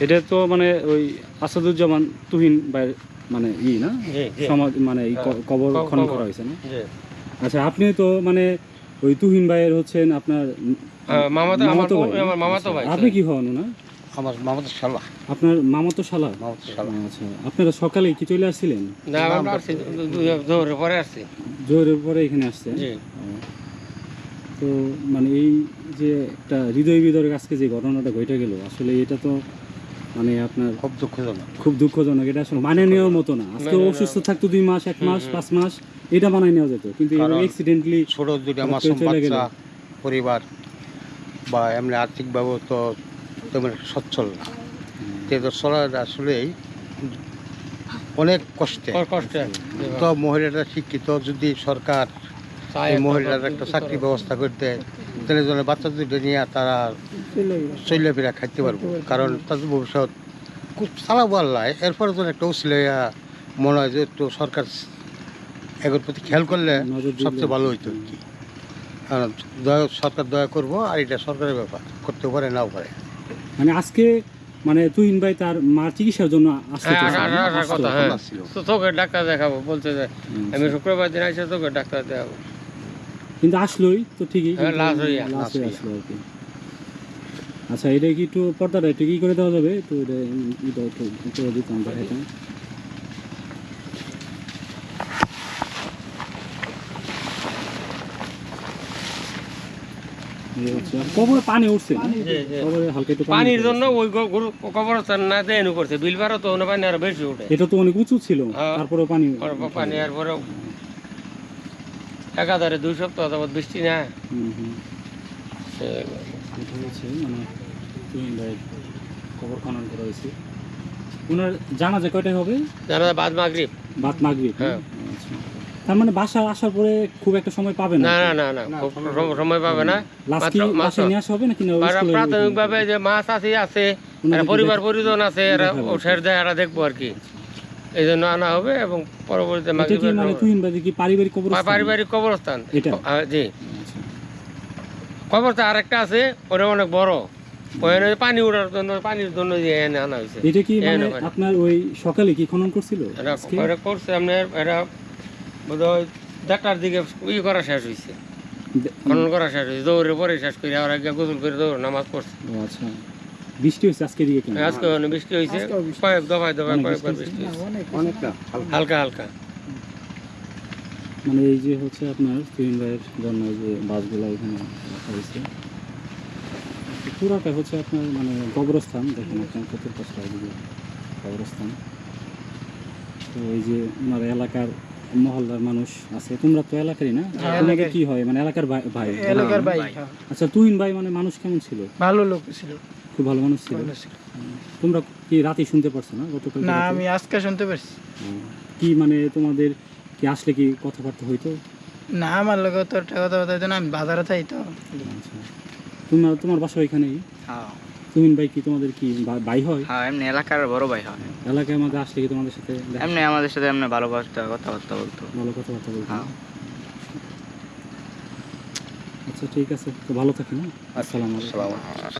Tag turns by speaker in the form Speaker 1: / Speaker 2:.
Speaker 1: এটা তো মানে ওই আসাদুজ্জামান তুহিন ভাইয়ের মানে ই না সমাজ মানে এই
Speaker 2: হ্যাঁ,
Speaker 1: কবর খনন করা হয়েছে না আচ্ছা আপনি তো মানে ওই তুহিন ভাইয়ের হচ্ছেন আপনার
Speaker 2: হ্যাঁ, মামাতো আমার
Speaker 1: মামাতো ভাই,
Speaker 2: আমার মামাতো
Speaker 1: আচ্ছা।
Speaker 2: ভাই
Speaker 1: আপনি কি হন না
Speaker 3: আমার মামাদের শালা
Speaker 1: আপনার মামাতো শালা
Speaker 3: মামাদের শালা
Speaker 1: আচ্ছা আপনারা সকালে কি চলে আসছিলেন
Speaker 2: না আমরা আসছি দুপুরে পরে আসছি
Speaker 1: জোরের পরে এখানে আসছেন
Speaker 2: জি
Speaker 1: তো মানে এই যে একটা হৃদয় বিদরের আজকে যে ঘটনাটা ঘটে গেল আসলে এটা তো মানে আপনার
Speaker 3: খুব দুঃখজনক।
Speaker 1: খুব দুঃখজনক এটা আসলে মানে নেওয়ার মতো না। আজকে অসুস্থ থাকতো দুই মাস এক মাস পাঁচ মাস এটা মানায় নেওয়া যেত। কিন্তু অ্যাক্সিডেন্টলি
Speaker 3: ছোট দুটো
Speaker 1: হঠাৎ
Speaker 3: মাসুম
Speaker 1: চলে গেল।
Speaker 3: বাচ্চা পরিবার বা এমনি আর্থিকভাবে তো তেমন সচ্ছল না। তো চলার আসলেই অনেক কষ্টে।
Speaker 2: কষ্টে।
Speaker 3: তো মহিলাটা শিক্ষিত যদি সরকার এই
Speaker 2: একটা
Speaker 3: মহিলার একটা চাকরি ব্যবস্থা করতে তাহলে যেন বাচ্চা দুটো নিয়ে তারা চলে ফিরা খাইতে পারব। কারণ তাদের ভবিষ্যৎ খুব চালাবো আল্লাহ। এরপরে যেন একটা উসিলাইয়া মনে হয় যে একটু সরকার এগুলোর প্রতি খেয়াল করলে
Speaker 1: নজর
Speaker 3: সবচেয়ে ভালো হইতো আর কি। কারণ দয়া সরকার দয়া করব আর এটা সরকারের ব্যাপার করতে পারে নাও পারে।
Speaker 1: মানে আজকে মানে তুহিন ভাই তার মার চিকিৎসার জন্য আসতে
Speaker 2: হ্যাঁ,
Speaker 1: আসতো।
Speaker 2: কথা, হ্যাঁ। তো তোকে ডাক্তার দেখাবো বলছে যে
Speaker 1: হুম।
Speaker 2: আমি শুক্রবার দিন আসে তোকে ডাক্তার দেখাবো।
Speaker 1: কিন্তু আসলোই তো ঠিকই
Speaker 2: হ্যাঁ।
Speaker 1: লাস্ট আসলো আর কি। আচ্ছা এটা কি একটু পর্দাটা একটু কি করে দেওয়া যাবে? একটু এটা এটা একটু করে দিতাম কবরে পানি উঠছে। কবরে হালকা একটু
Speaker 2: পানির জন্য ওই গরু কবরস্থান না দেনু করছে বিলবারও তো পানি আরও বেশি উঠে।
Speaker 1: এটা তো অনেক উঁচু ছিল
Speaker 2: হ্যাঁ।
Speaker 1: তারপরে পানি
Speaker 2: পানি একাধারে দুই সপ্তাহ যাবত বৃষ্টি না।
Speaker 1: হচ্ছে মানে ওনার জানা যায় কয়টায় হবে?
Speaker 2: জানা যায় বাদ মাগরিব।
Speaker 1: মাগরিব
Speaker 2: হ্যাঁ।
Speaker 1: আচ্ছা। তার মানে বাসা আসার পরে খুব একটা সময় পাবে না?
Speaker 2: না না না খুব সময় পাবে না। মাত্র-
Speaker 1: নিয়ে আসা হবে নাকি না ওই
Speaker 2: প্রাথমিকভাবে যে মাছ আছে আছে পরিবার পরিজন আছে এরা দেয় এরা দেখব আর কি। এই জন্য আনা হবে এবং পরবর্তীতে
Speaker 1: মানে পারিবারিক
Speaker 2: পারিবারিক কবরস্থান। জি। কবরস্থান আরেকটা আছে ওটা অনেক বড়। ওখানে পানি উঠার জন্য পানির জন্য যে এনে আনা হয়েছে।
Speaker 1: এটা কি
Speaker 2: এনে
Speaker 1: মানে
Speaker 2: পানি।
Speaker 1: আপনার ওই সকালে কি খনন করছিল?
Speaker 2: এরা করছে আপনার এরা বোধহয় দেড়টার দিকে ই করা শেষ হয়েছে খনন করা শেষ হয়েছে দৌড়ে পরে শেষ করে আর গোসল করে দৌড় নামাজ পড়ছে।
Speaker 1: আচ্ছা। বৃষ্টি হয়েছে আজকে দিকে কেন
Speaker 2: আজকে ওখানে বৃষ্টি হয়েছে কয়েক দফায় দফায়
Speaker 1: অনেক
Speaker 2: কয়েকবার
Speaker 1: বৃষ্টি
Speaker 2: হয়েছে।
Speaker 3: অনেকটা
Speaker 2: হালকা। হালকা
Speaker 1: মানে এই যে হচ্ছে আপনার তুহিন ভাইয়ের জন্য এই যে বাসগুলো এখানে রাখা হয়েছে পুরাটা হচ্ছে আপনার মানে কবরস্থান দেখেন আপনার কত কষ্ট এদিকে কবরস্থান। তো এই যে ওনার এলাকার মহল্লার মানুষ আছে তোমরা তো এলাকারই না? তোমাকে কি হয়? মানে এলাকার ভাই- ভাই
Speaker 4: এলাকার ভাই
Speaker 1: আচ্ছা তুহিন ভাই মানে মানুষ কেমন ছিল?
Speaker 4: ভালো লোক ছিল।
Speaker 1: খুব ভালো মানুষ ছিল। তোমরা কি রাতে শুনতে পারছ না গতকাল
Speaker 4: না আমি আজকে শুনতে পারছি।
Speaker 1: কি মানে তোমাদের কি আসলে কি কথাবার্তা হইতো?
Speaker 4: না আমার লোক তো একটা কথা কথা হইতো না আমি বাজারে থাই তো।
Speaker 1: আচ্ছা। তোমার তোমার বাসা এখানেই
Speaker 5: হ্যাঁ।
Speaker 1: তুহিন ভাই কি তোমাদের কি ভাই হয়?
Speaker 5: হ্যাঁ এমনি এলাকার বড় ভাই হয়।
Speaker 1: এলাকায় মধ্যে আসলে কি তোমাদের সাথে
Speaker 5: এমনি আমাদের সাথে এমনি ভালোবাসতে কথাবার্তা বলতো।
Speaker 1: ভালো কথাবার্তা বলতো।
Speaker 5: হ্যাঁ।
Speaker 1: আচ্ছা ঠিক আছে। তো ভালো থাকেন হ্যাঁ?
Speaker 3: আসসালামু আলাইকুম।